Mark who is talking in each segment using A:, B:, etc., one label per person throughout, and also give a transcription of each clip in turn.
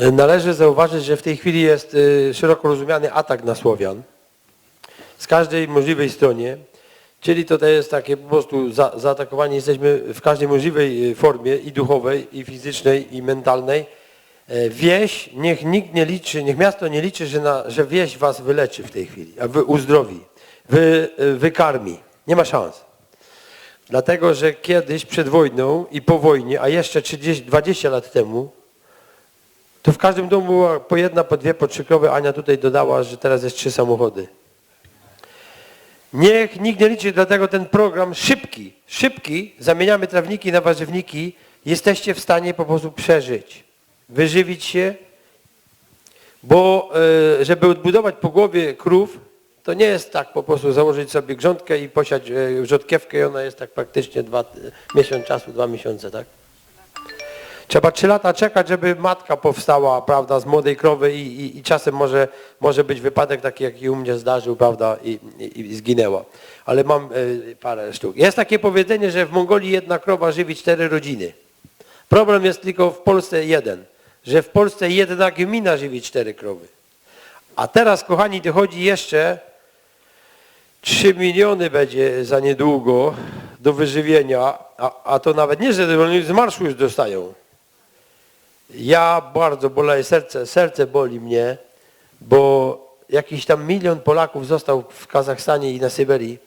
A: Należy zauważyć, że w tej chwili jest e, szeroko rozumiany atak na Słowian z każdej możliwej stronie, czyli to jest takie po prostu za, jesteśmy w każdej możliwej e, formie i duchowej, i fizycznej, i mentalnej. E, Wieś, niech nikt nie liczy, niech miasto nie liczy, że, na, że wieś was wyleczy w tej chwili, a wy uzdrowi, wy, e, wykarmi. Nie ma szans. Dlatego, że kiedyś przed wojną i po wojnie, a jeszcze 30, 20 lat temu, to w każdym domu była po jedna, po dwie, po trzy krowy. Ania tutaj dodała, że teraz jest trzy samochody. Niech nikt nie liczy, dlatego ten program szybki, szybki, zamieniamy trawniki na warzywniki, jesteście w stanie po prostu przeżyć, wyżywić się, bo e, żeby odbudować po głowie krów, to nie jest tak po prostu założyć sobie grządkę i posiać e, rzodkiewkę i ona jest tak praktycznie dwa, miesiąc czasu, dwa miesiące, tak? Trzeba trzy lata czekać, żeby matka powstała, prawda, z młodej krowy i, i, i czasem może, może być wypadek taki, jaki u mnie zdarzył, prawda, i, i, i zginęła. Ale mam e, parę sztuk. Jest takie powiedzenie, że w Mongolii jedna krowa żywi cztery rodziny. Problem jest tylko w Polsce jeden, że w Polsce jedna gmina żywi cztery krowy. A teraz, kochani, dochodzi jeszcze 3 miliony będzie za niedługo do wyżywienia, a, a to nawet nie, że oni z marszu już dostają. Ja bardzo boleję serce, serce boli mnie, bo jakiś tam milion Polaków został w Kazachstanie i na Syberii.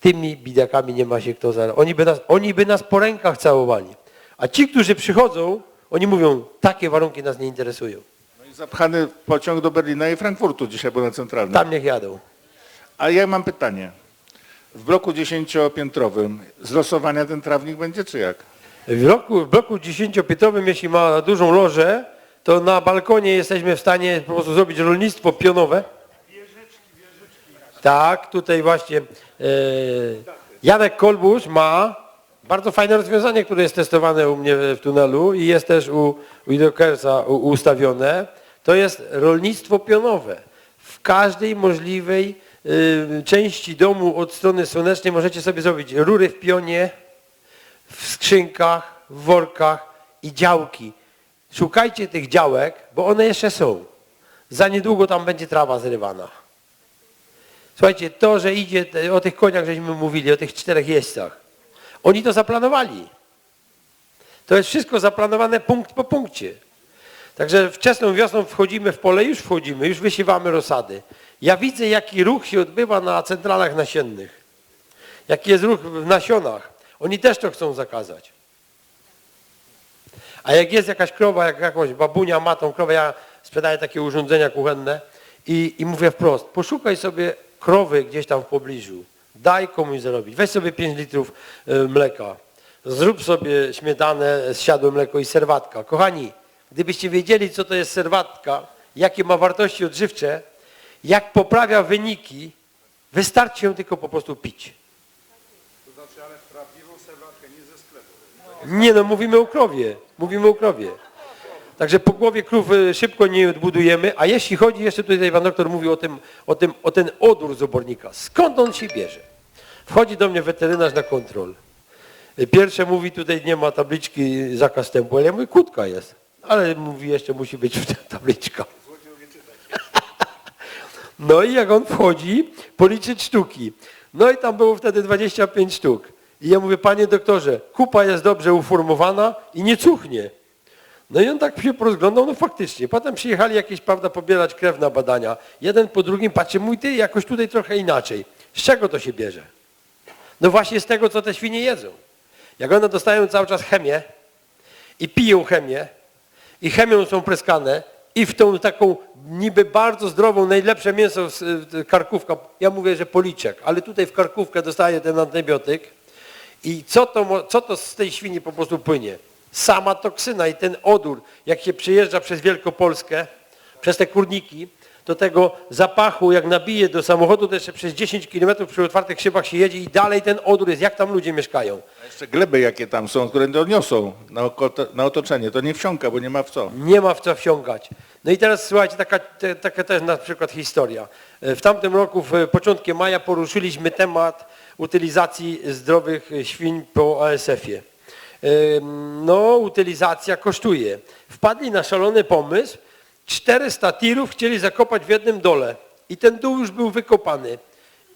A: Tymi bidakami nie ma się kto zaraz. Oni by nas, oni by nas po rękach całowali. A ci, którzy przychodzą, oni mówią, takie warunki nas nie interesują.
B: No i zapchany pociąg do Berlina i Frankfurtu dzisiaj był na centralnym.
A: Tam niech jadą.
B: A ja mam pytanie. W bloku dziesięciopiętrowym z losowania ten trawnik będzie czy jak?
A: W bloku, w bloku jeśli ma dużą lożę, to na balkonie jesteśmy w stanie po prostu zrobić rolnictwo pionowe. Tak, tutaj właśnie e, Janek Kolbusz ma bardzo fajne rozwiązanie, które jest testowane u mnie w tunelu i jest też u, u Idokersa ustawione. To jest rolnictwo pionowe. W każdej możliwej y, części domu od strony słonecznej możecie sobie zrobić rury w pionie, w skrzynkach, w workach i działki. Szukajcie tych działek, bo one jeszcze są. Za niedługo tam będzie trawa zrywana. Słuchajcie, to, że idzie o tych koniach, żeśmy mówili, o tych czterech jeźdźcach. Oni to zaplanowali. To jest wszystko zaplanowane punkt po punkcie. Także wczesną wiosną wchodzimy w pole, już wchodzimy, już wysiewamy rozsady. Ja widzę, jaki ruch się odbywa na centralach nasiennych. Jaki jest ruch w nasionach. Oni też to chcą zakazać. A jak jest jakaś krowa, jak jakąś babunia ma tą krowę, ja sprzedaję takie urządzenia kuchenne i, i mówię wprost, poszukaj sobie krowy gdzieś tam w pobliżu. Daj komuś zarobić. Weź sobie 5 litrów y, mleka. Zrób sobie śmietanę, zsiadłe mleko i serwatka. Kochani, gdybyście wiedzieli, co to jest serwatka, jakie ma wartości odżywcze, jak poprawia wyniki, wystarczy ją tylko po prostu pić. Nie no, mówimy o krowie. Mówimy o krowie. Także po głowie krów y, szybko nie odbudujemy, a jeśli chodzi, jeszcze tutaj pan doktor mówił o tym, o, tym, o ten odór z obornika. Skąd on się bierze? Wchodzi do mnie weterynarz na kontrol. Y, Pierwsze mówi, tutaj nie ma tabliczki zakaz wstępu, ale ja mówię, kłódka jest. Ale mówi, jeszcze musi być tabliczka. No i jak on wchodzi, policzyć sztuki. No i tam było wtedy 25 sztuk. I ja mówię, panie doktorze, kupa jest dobrze uformowana i nie cuchnie. No i on tak się porozglądał, no faktycznie. Potem przyjechali jakieś, prawda, pobierać krew na badania. Jeden po drugim patrzy, mój ty, jakoś tutaj trochę inaczej. Z czego to się bierze? No właśnie z tego, co te świnie jedzą. Jak one dostają cały czas chemię i piją chemię i chemią są pryskane i w tą taką niby bardzo zdrową, najlepsze mięso, karkówka, ja mówię, że policzek, ale tutaj w karkówkę dostaje ten antybiotyk i co to, co to z tej świni po prostu płynie? Sama toksyna i ten odór, jak się przyjeżdża przez Wielkopolskę, przez te kurniki, to tego zapachu, jak nabije do samochodu, to jeszcze przez 10 km przy otwartych szybach się jedzie i dalej ten odór jest, jak tam ludzie mieszkają.
B: A jeszcze gleby jakie tam są, które doniosą na, oko, na otoczenie. To nie wsiąka, bo nie ma w co.
A: Nie ma w co wsiąkać. No i teraz słuchajcie, taka, te, taka też na przykład historia. E, W tamtym roku, w początkiem maja poruszyliśmy temat utylizacji zdrowych świń po ASF-ie. No, utylizacja kosztuje. Wpadli na szalony pomysł, 400 tirów chcieli zakopać w jednym dole. I ten dół już był wykopany.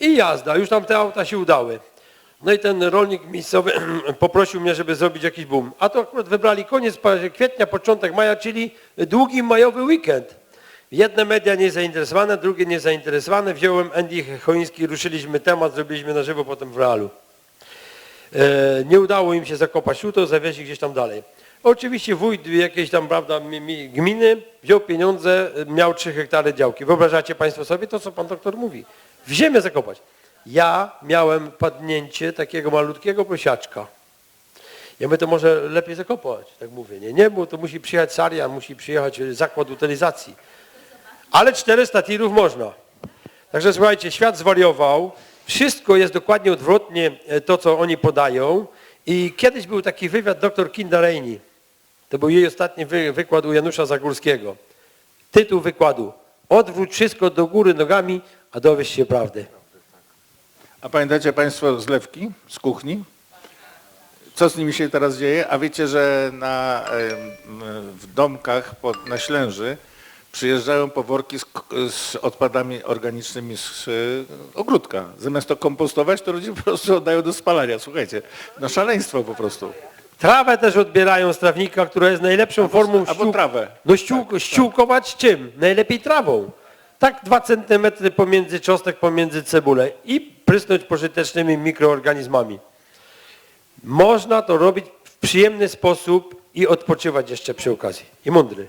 A: I jazda, już tam te auta się udały. No i ten rolnik miejscowy poprosił mnie, żeby zrobić jakiś boom. A to akurat wybrali koniec kwietnia, początek maja, czyli długi majowy weekend. Jedne media nie zainteresowane, drugie nie zainteresowane. Wziąłem Andy Choiński, ruszyliśmy temat, zrobiliśmy na żywo potem w realu. E, nie udało im się zakopać tu, to zawieźli gdzieś tam dalej. Oczywiście wójt jakiejś tam prawda, mi- mi- gminy wziął pieniądze, miał 3 hektary działki. Wyobrażacie Państwo sobie to, co Pan doktor mówi? W ziemię zakopać. Ja miałem padnięcie takiego malutkiego prosiaczka. Ja my to może lepiej zakopać, tak mówię. Nie, nie, bo to musi przyjechać saria, musi przyjechać zakład utylizacji. Ale 400 tirów można. Także słuchajcie, świat zwariował, wszystko jest dokładnie odwrotnie e, to, co oni podają. I kiedyś był taki wywiad dr Kinda Reini. To był jej ostatni wy, wykład u Janusza Zagórskiego. Tytuł wykładu. Odwróć wszystko do góry nogami, a dowiesz się prawdy.
B: A pamiętacie Państwo zlewki z kuchni? Co z nimi się teraz dzieje? A wiecie, że na, w domkach pod, na Ślęży przyjeżdżają poworki z, z odpadami organicznymi z e, ogródka. Zamiast to kompostować, to ludzie po prostu oddają do spalania. Słuchajcie, no szaleństwo po prostu.
A: Trawę też odbierają z trawnika, która jest najlepszą formą
B: albo
A: ściół-
B: trawę.
A: No ściół, ściółkować czym? Najlepiej trawą. Tak dwa centymetry pomiędzy czosnek, pomiędzy cebulę i prysnąć pożytecznymi mikroorganizmami. Można to robić w przyjemny sposób i odpoczywać jeszcze przy okazji. I mądry.